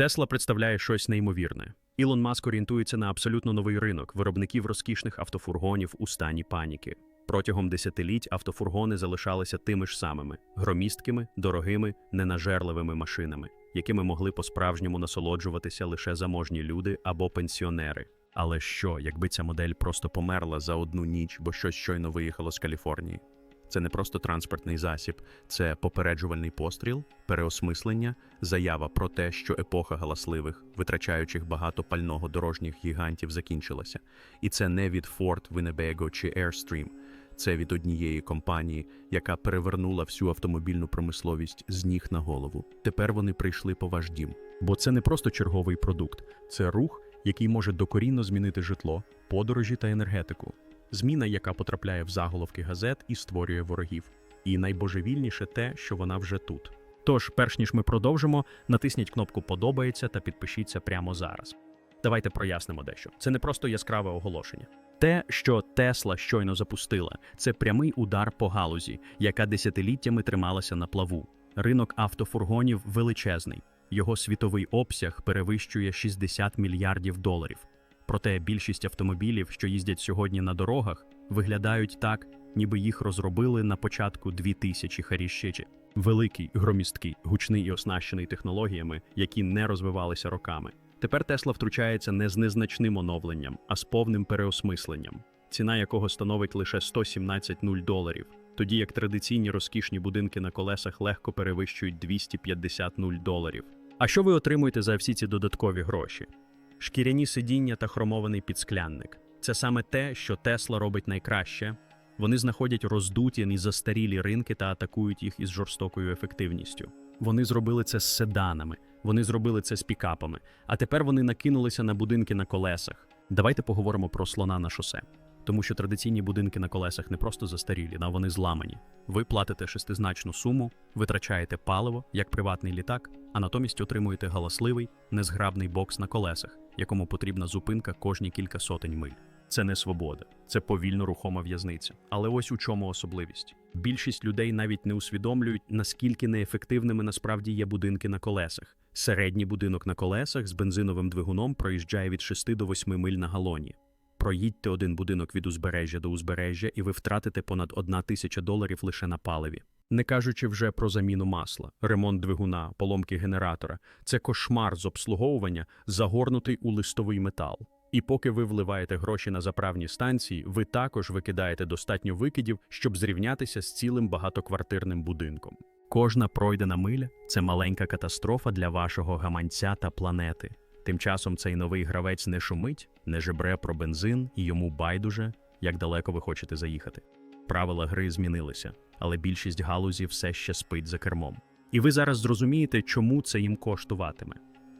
Тесла представляє щось неймовірне. Ілон Маск орієнтується на абсолютно новий ринок виробників розкішних автофургонів у стані паніки. Протягом десятиліть автофургони залишалися тими ж самими громісткими, дорогими, ненажерливими машинами, якими могли по-справжньому насолоджуватися лише заможні люди або пенсіонери. Але що, якби ця модель просто померла за одну ніч, бо щось щойно виїхало з Каліфорнії? Це не просто транспортний засіб, це попереджувальний постріл, переосмислення, заява про те, що епоха галасливих, витрачаючих багато пального дорожніх гігантів, закінчилася. І це не від Ford, Winnebago чи Airstream. Це від однієї компанії, яка перевернула всю автомобільну промисловість з ніг на голову. Тепер вони прийшли по ваш дім. Бо це не просто черговий продукт, це рух, який може докорінно змінити житло, подорожі та енергетику. Зміна, яка потрапляє в заголовки газет і створює ворогів. І найбожевільніше те, що вона вже тут. Тож, перш ніж ми продовжимо, натисніть кнопку Подобається та підпишіться прямо зараз. Давайте прояснимо дещо. Це не просто яскраве оголошення. Те, що Тесла щойно запустила, це прямий удар по галузі, яка десятиліттями трималася на плаву. Ринок автофургонів величезний. Його світовий обсяг перевищує 60 мільярдів доларів. Проте більшість автомобілів, що їздять сьогодні на дорогах, виглядають так, ніби їх розробили на початку 2000 харіщичі. Великий, громісткий, гучний і оснащений технологіями, які не розвивалися роками. Тепер Тесла втручається не з незначним оновленням, а з повним переосмисленням, ціна якого становить лише 117 нуль доларів, тоді як традиційні розкішні будинки на колесах легко перевищують 250 нуль доларів. А що ви отримуєте за всі ці додаткові гроші? Шкіряні сидіння та хромований підсклянник це саме те, що Тесла робить найкраще. Вони знаходять роздуті і застарілі ринки та атакують їх із жорстокою ефективністю. Вони зробили це з седанами, вони зробили це з пікапами, а тепер вони накинулися на будинки на колесах. Давайте поговоримо про слона на шосе. Тому що традиційні будинки на колесах не просто застарілі, а вони зламані. Ви платите шестизначну суму, витрачаєте паливо як приватний літак, а натомість отримуєте галасливий, незграбний бокс на колесах, якому потрібна зупинка кожні кілька сотень миль. Це не свобода, це повільно рухома в'язниця. Але ось у чому особливість. Більшість людей навіть не усвідомлюють, наскільки неефективними насправді є будинки на колесах. Середній будинок на колесах з бензиновим двигуном проїжджає від 6 до 8 миль на галоні. Проїдьте один будинок від узбережжя до узбережжя, і ви втратите понад одна тисяча доларів лише на паливі. Не кажучи вже про заміну масла, ремонт двигуна, поломки генератора. Це кошмар з обслуговування, загорнутий у листовий метал. І поки ви вливаєте гроші на заправні станції, ви також викидаєте достатньо викидів, щоб зрівнятися з цілим багатоквартирним будинком. Кожна пройдена миля це маленька катастрофа для вашого гаманця та планети. Тим часом цей новий гравець не шумить, не жебре про бензин і йому байдуже, як далеко ви хочете заїхати. Правила гри змінилися, але більшість галузі все ще спить за кермом. І ви зараз зрозумієте, чому це їм коштуватиме.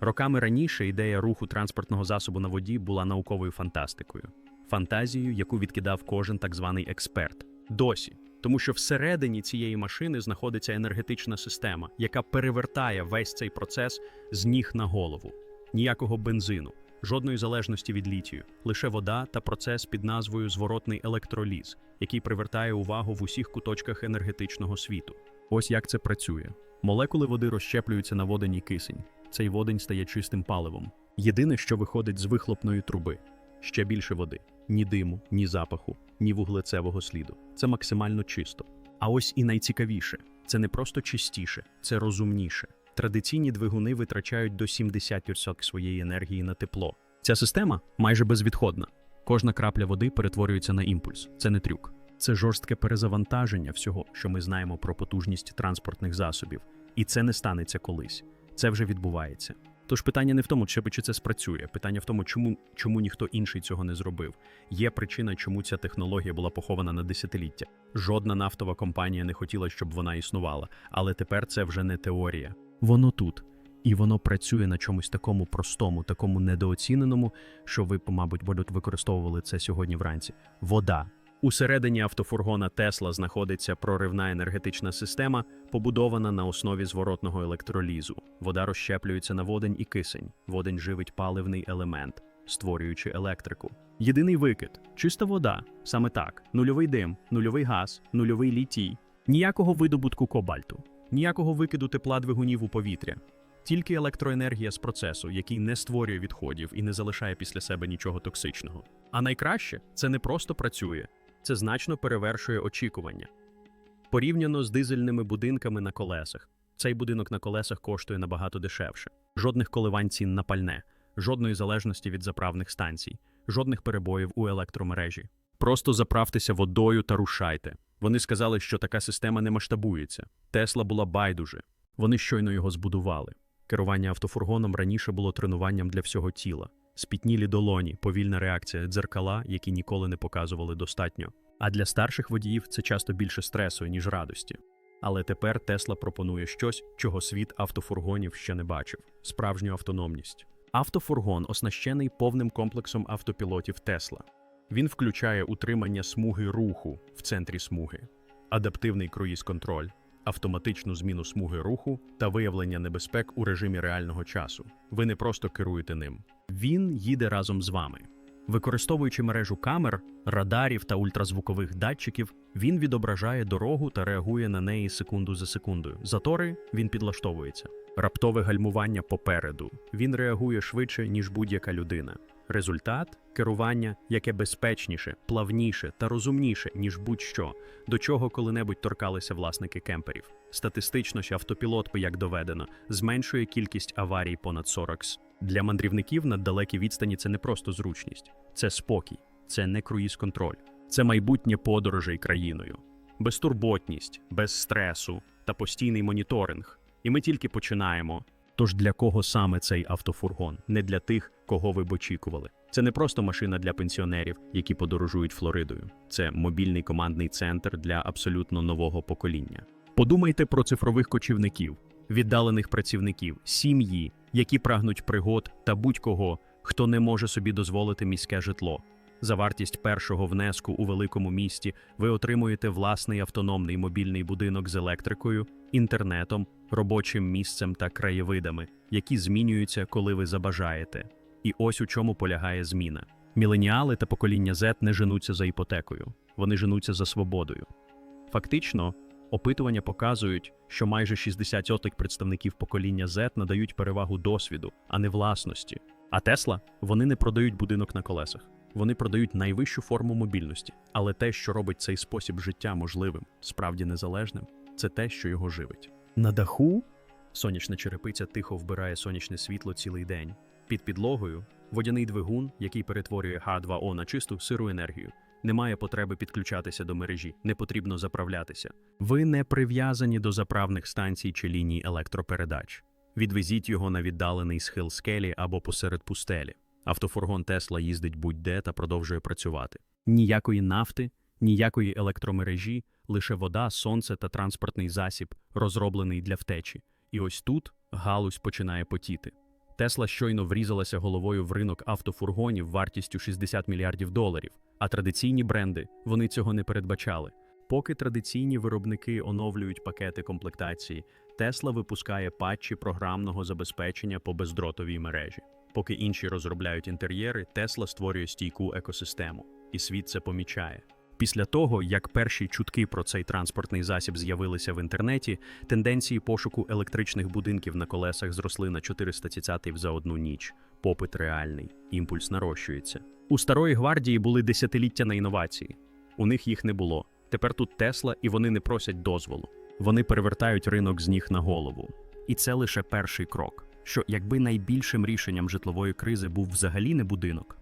Роками раніше ідея руху транспортного засобу на воді була науковою фантастикою, фантазією, яку відкидав кожен так званий експерт. Досі. Тому що всередині цієї машини знаходиться енергетична система, яка перевертає весь цей процес з ніг на голову. Ніякого бензину, жодної залежності від літію, лише вода та процес під назвою зворотний електроліз, який привертає увагу в усіх куточках енергетичного світу. Ось як це працює. Молекули води розщеплюються на водень і кисень. Цей водень стає чистим паливом. Єдине, що виходить з вихлопної труби ще більше води, ні диму, ні запаху, ні вуглецевого сліду. Це максимально чисто. А ось і найцікавіше це не просто чистіше, це розумніше. Традиційні двигуни витрачають до 70% своєї енергії на тепло. Ця система майже безвідходна. Кожна крапля води перетворюється на імпульс. Це не трюк. Це жорстке перезавантаження всього, що ми знаємо про потужність транспортних засобів. І це не станеться колись. Це вже відбувається. Тож питання не в тому, чи це спрацює. Питання в тому, чому, чому ніхто інший цього не зробив. Є причина, чому ця технологія була похована на десятиліття. Жодна нафтова компанія не хотіла, щоб вона існувала, але тепер це вже не теорія. Воно тут. І воно працює на чомусь такому простому, такому недооціненому, що ви, мабуть, будуть використовували це сьогодні вранці. Вода. Усередині автофургона Тесла знаходиться проривна енергетична система, побудована на основі зворотного електролізу. Вода розщеплюється на водень і кисень. Водень живить паливний елемент, створюючи електрику. Єдиний викид чиста вода, саме так: нульовий дим, нульовий газ, нульовий літій, ніякого видобутку кобальту, ніякого викиду тепла двигунів у повітря. Тільки електроенергія з процесу, який не створює відходів і не залишає після себе нічого токсичного. А найкраще це не просто працює, це значно перевершує очікування. Порівняно з дизельними будинками на колесах, цей будинок на колесах коштує набагато дешевше. Жодних коливань цін на пальне, жодної залежності від заправних станцій, жодних перебоїв у електромережі. Просто заправтеся водою та рушайте. Вони сказали, що така система не масштабується. Тесла була байдуже. Вони щойно його збудували. Керування автофургоном раніше було тренуванням для всього тіла. Спітнілі долоні, повільна реакція, дзеркала, які ніколи не показували достатньо. А для старших водіїв це часто більше стресу, ніж радості. Але тепер Тесла пропонує щось, чого світ автофургонів ще не бачив справжню автономність. Автофургон оснащений повним комплексом автопілотів Тесла. Він включає утримання смуги руху в центрі смуги, адаптивний круїз-контроль, автоматичну зміну смуги руху та виявлення небезпек у режимі реального часу. Ви не просто керуєте ним. Він їде разом з вами. Використовуючи мережу камер, радарів та ультразвукових датчиків, він відображає дорогу та реагує на неї секунду за секундою. Затори він підлаштовується. Раптове гальмування попереду. Він реагує швидше, ніж будь-яка людина. Результат керування, яке безпечніше, плавніше та розумніше, ніж будь-що, до чого коли-небудь торкалися власники кемперів. Статистично ж автопілот, як доведено, зменшує кількість аварій понад 40 с. Для мандрівників на далекій відстані це не просто зручність, це спокій, це не круїз-контроль, це майбутнє подорожей країною, безтурботність, без стресу та постійний моніторинг. І ми тільки починаємо. Тож для кого саме цей автофургон? Не для тих, кого ви б очікували. Це не просто машина для пенсіонерів, які подорожують Флоридою. Це мобільний командний центр для абсолютно нового покоління. Подумайте про цифрових кочівників, віддалених працівників, сім'ї, які прагнуть пригод та будь-кого, хто не може собі дозволити міське житло. За вартість першого внеску у великому місті ви отримуєте власний автономний мобільний будинок з електрикою, інтернетом, робочим місцем та краєвидами, які змінюються, коли ви забажаєте. І ось у чому полягає зміна. Міленіали та покоління Z не женуться за іпотекою, вони женуться за свободою. Фактично, опитування показують, що майже 60% представників покоління Z надають перевагу досвіду, а не власності. А Тесла вони не продають будинок на колесах. Вони продають найвищу форму мобільності, але те, що робить цей спосіб життя можливим, справді незалежним, це те, що його живить. На даху сонячна черепиця тихо вбирає сонячне світло цілий день. Під підлогою водяний двигун, який перетворює Х2О на чисту сиру енергію. Немає потреби підключатися до мережі, не потрібно заправлятися. Ви не прив'язані до заправних станцій чи ліній електропередач. Відвезіть його на віддалений схил скелі або посеред пустелі. Автофургон Тесла їздить будь-де та продовжує працювати. Ніякої нафти, ніякої електромережі, лише вода, сонце та транспортний засіб, розроблений для втечі. І ось тут галузь починає потіти. Тесла щойно врізалася головою в ринок автофургонів вартістю 60 мільярдів доларів, а традиційні бренди вони цього не передбачали. Поки традиційні виробники оновлюють пакети комплектації, Тесла випускає патчі програмного забезпечення по бездротовій мережі. Поки інші розробляють інтер'єри, Тесла створює стійку екосистему, і світ це помічає. Після того, як перші чутки про цей транспортний засіб з'явилися в інтернеті, тенденції пошуку електричних будинків на колесах зросли на 400 цятів за одну ніч. Попит реальний, імпульс нарощується. У старої гвардії були десятиліття на інновації. У них їх не було. Тепер тут Тесла, і вони не просять дозволу. Вони перевертають ринок з ніг на голову. І це лише перший крок. Що якби найбільшим рішенням житлової кризи був взагалі не будинок.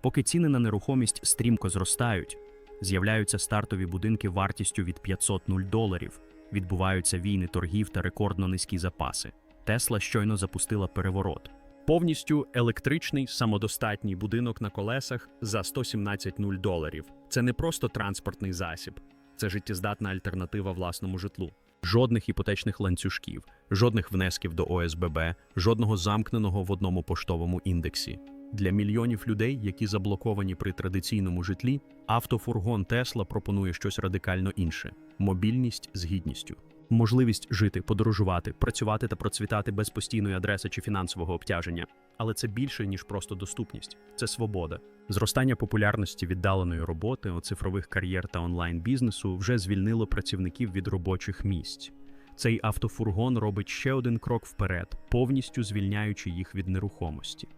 Поки ціни на нерухомість стрімко зростають, з'являються стартові будинки вартістю від 500 нуль доларів, відбуваються війни торгів та рекордно низькі запаси. Тесла щойно запустила переворот. Повністю електричний самодостатній будинок на колесах за 117 нуль доларів. Це не просто транспортний засіб, це життєздатна альтернатива власному житлу. Жодних іпотечних ланцюжків, жодних внесків до ОСББ, жодного замкненого в одному поштовому індексі. Для мільйонів людей, які заблоковані при традиційному житлі, автофургон Тесла пропонує щось радикально інше: мобільність з гідністю, можливість жити, подорожувати, працювати та процвітати без постійної адреси чи фінансового обтяження. Але це більше ніж просто доступність, це свобода. Зростання популярності віддаленої роботи, цифрових кар'єр та онлайн бізнесу вже звільнило працівників від робочих місць. Цей автофургон робить ще один крок вперед, повністю звільняючи їх від нерухомості.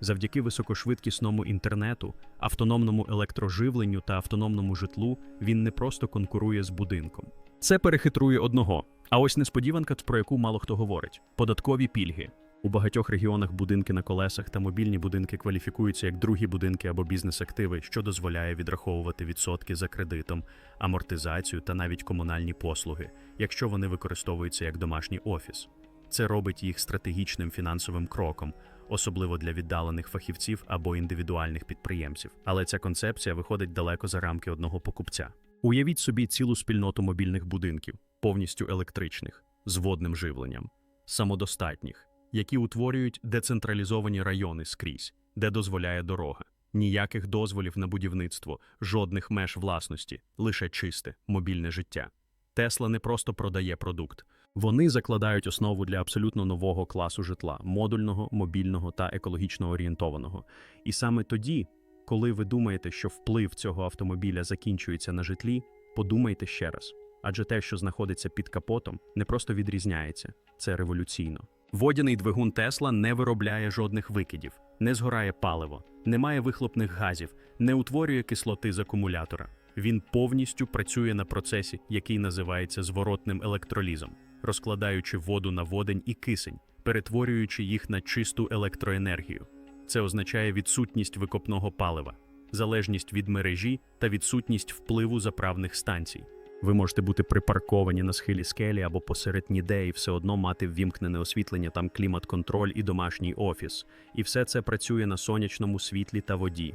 Завдяки високошвидкісному інтернету, автономному електроживленню та автономному житлу він не просто конкурує з будинком. Це перехитрує одного. А ось несподіванка, про яку мало хто говорить: податкові пільги. У багатьох регіонах будинки на колесах та мобільні будинки кваліфікуються як другі будинки або бізнес-активи, що дозволяє відраховувати відсотки за кредитом, амортизацію та навіть комунальні послуги, якщо вони використовуються як домашній офіс. Це робить їх стратегічним фінансовим кроком, особливо для віддалених фахівців або індивідуальних підприємців. Але ця концепція виходить далеко за рамки одного покупця. Уявіть собі цілу спільноту мобільних будинків, повністю електричних, з водним живленням, самодостатніх, які утворюють децентралізовані райони скрізь, де дозволяє дорога. Ніяких дозволів на будівництво, жодних меж власності, лише чисте, мобільне життя. Тесла не просто продає продукт. Вони закладають основу для абсолютно нового класу житла модульного, мобільного та екологічно орієнтованого. І саме тоді, коли ви думаєте, що вплив цього автомобіля закінчується на житлі, подумайте ще раз. Адже те, що знаходиться під капотом, не просто відрізняється, це революційно. Водяний двигун Тесла не виробляє жодних викидів, не згорає паливо, не має вихлопних газів, не утворює кислоти з акумулятора. Він повністю працює на процесі, який називається зворотним електролізом, розкладаючи воду на водень і кисень, перетворюючи їх на чисту електроенергію. Це означає відсутність викопного палива, залежність від мережі та відсутність впливу заправних станцій. Ви можете бути припарковані на схилі скелі або посеред ніде і все одно мати ввімкнене освітлення, там клімат-контроль і домашній офіс. І все це працює на сонячному світлі та воді.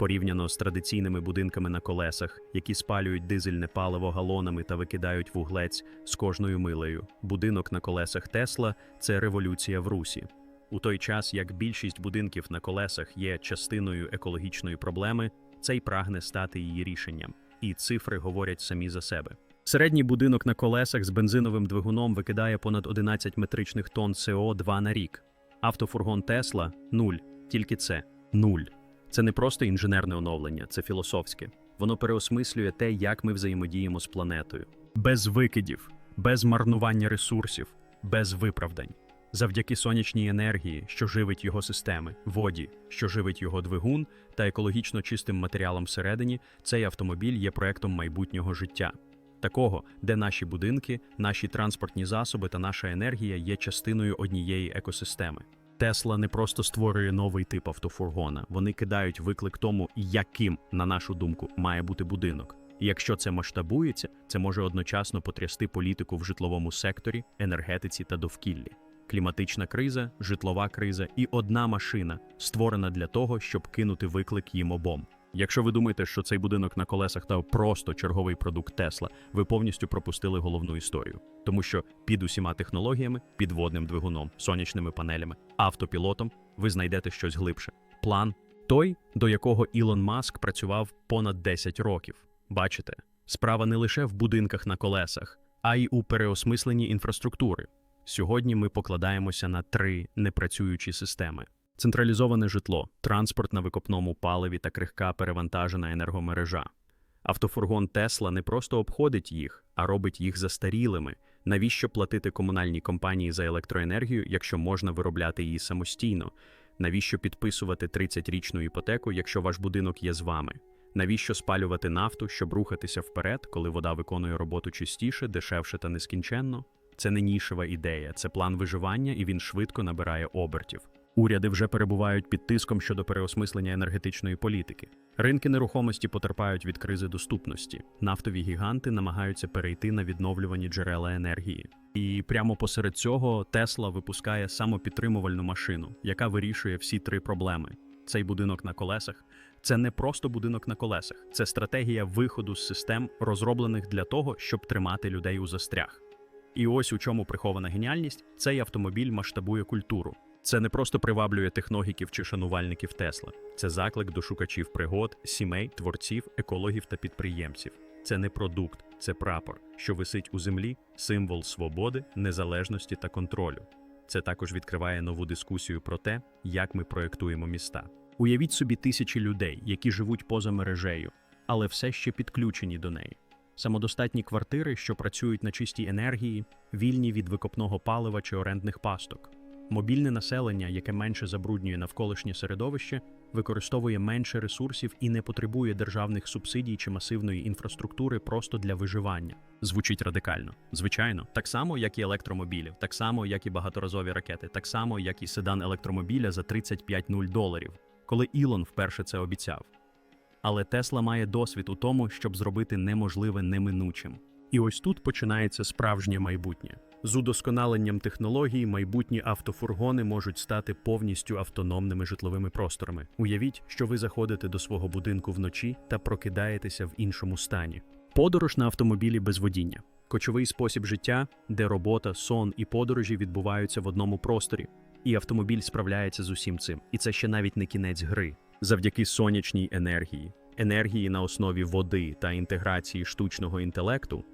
Порівняно з традиційними будинками на колесах, які спалюють дизельне паливо галонами та викидають вуглець з кожною милею. Будинок на колесах Тесла це революція в русі. У той час, як більшість будинків на колесах є частиною екологічної проблеми, цей прагне стати її рішенням, і цифри говорять самі за себе. Середній будинок на колесах з бензиновим двигуном викидає понад 11 метричних тонн СО2 на рік. Автофургон Тесла нуль. Тільки це нуль. Це не просто інженерне оновлення, це філософське. Воно переосмислює те, як ми взаємодіємо з планетою. Без викидів, без марнування ресурсів, без виправдань. Завдяки сонячній енергії, що живить його системи, воді, що живить його двигун, та екологічно чистим матеріалом всередині, цей автомобіль є проектом майбутнього життя. Такого, де наші будинки, наші транспортні засоби та наша енергія є частиною однієї екосистеми. Тесла не просто створює новий тип автофургона, вони кидають виклик тому, яким, на нашу думку, має бути будинок. І якщо це масштабується, це може одночасно потрясти політику в житловому секторі, енергетиці та довкіллі. Кліматична криза, житлова криза і одна машина створена для того, щоб кинути виклик їм обом. Якщо ви думаєте, що цей будинок на колесах та просто черговий продукт Тесла, ви повністю пропустили головну історію, тому що під усіма технологіями, підводним двигуном, сонячними панелями, автопілотом, ви знайдете щось глибше. План той, до якого Ілон Маск працював понад 10 років. Бачите, справа не лише в будинках на колесах, а й у переосмисленні інфраструктури. Сьогодні ми покладаємося на три непрацюючі системи: централізоване житло, транспорт на викопному паливі та крихка перевантажена енергомережа. Автофургон Тесла не просто обходить їх, а робить їх застарілими. Навіщо платити комунальній компанії за електроенергію, якщо можна виробляти її самостійно? Навіщо підписувати 30-річну іпотеку, якщо ваш будинок є з вами? Навіщо спалювати нафту, щоб рухатися вперед, коли вода виконує роботу чистіше, дешевше та нескінченно? Це не нішева ідея, це план виживання, і він швидко набирає обертів. Уряди вже перебувають під тиском щодо переосмислення енергетичної політики. Ринки нерухомості потерпають від кризи доступності. Нафтові гіганти намагаються перейти на відновлювані джерела енергії. І прямо посеред цього Тесла випускає самопідтримувальну машину, яка вирішує всі три проблеми. Цей будинок на колесах це не просто будинок на колесах, це стратегія виходу з систем, розроблених для того, щоб тримати людей у застрях. І ось у чому прихована геніальність: цей автомобіль масштабує культуру. Це не просто приваблює техногіків чи шанувальників Тесла, це заклик до шукачів пригод, сімей, творців, екологів та підприємців. Це не продукт, це прапор, що висить у землі, символ свободи, незалежності та контролю. Це також відкриває нову дискусію про те, як ми проєктуємо міста. Уявіть собі тисячі людей, які живуть поза мережею, але все ще підключені до неї. самодостатні квартири, що працюють на чистій енергії, вільні від викопного палива чи орендних пасток. Мобільне населення, яке менше забруднює навколишнє середовище, використовує менше ресурсів і не потребує державних субсидій чи масивної інфраструктури просто для виживання. Звучить радикально. Звичайно, так само, як і електромобілів, так само, як і багаторазові ракети, так само, як і седан електромобіля за 35-0 доларів, коли Ілон вперше це обіцяв. Але Тесла має досвід у тому, щоб зробити неможливе неминучим. І ось тут починається справжнє майбутнє. З удосконаленням технологій майбутні автофургони можуть стати повністю автономними житловими просторами. Уявіть, що ви заходите до свого будинку вночі та прокидаєтеся в іншому стані. Подорож на автомобілі без водіння. Кочовий спосіб життя, де робота, сон і подорожі відбуваються в одному просторі. І автомобіль справляється з усім цим. І це ще навіть не кінець гри. Завдяки сонячній енергії, енергії на основі води та інтеграції штучного інтелекту,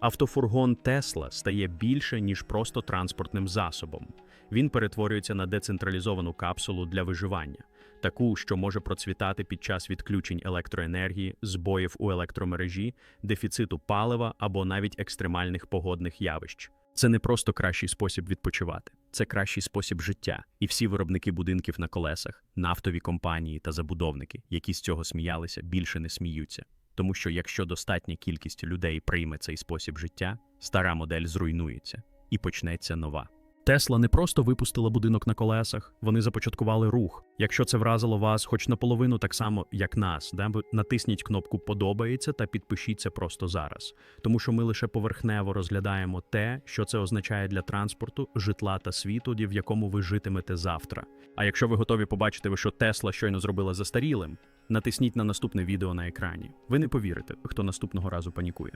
автофургон Тесла стає більше, ніж просто транспортним засобом. Він перетворюється на децентралізовану капсулу для виживання, таку, що може процвітати під час відключень електроенергії, збоїв у електромережі, дефіциту палива або навіть екстремальних погодних явищ. Це не просто кращий спосіб відпочивати, це кращий спосіб життя. І всі виробники будинків на колесах, нафтові компанії та забудовники, які з цього сміялися, більше не сміються. Тому що якщо достатня кількість людей прийме цей спосіб життя, стара модель зруйнується і почнеться нова. Тесла не просто випустила будинок на колесах, вони започаткували рух. Якщо це вразило вас хоч наполовину так само, як нас, да? натисніть кнопку Подобається та підпишіться просто зараз. Тому що ми лише поверхнево розглядаємо те, що це означає для транспорту, житла та світу, в якому ви житимете завтра. А якщо ви готові побачити, що Тесла щойно зробила застарілим, натисніть на наступне відео на екрані. Ви не повірите, хто наступного разу панікує.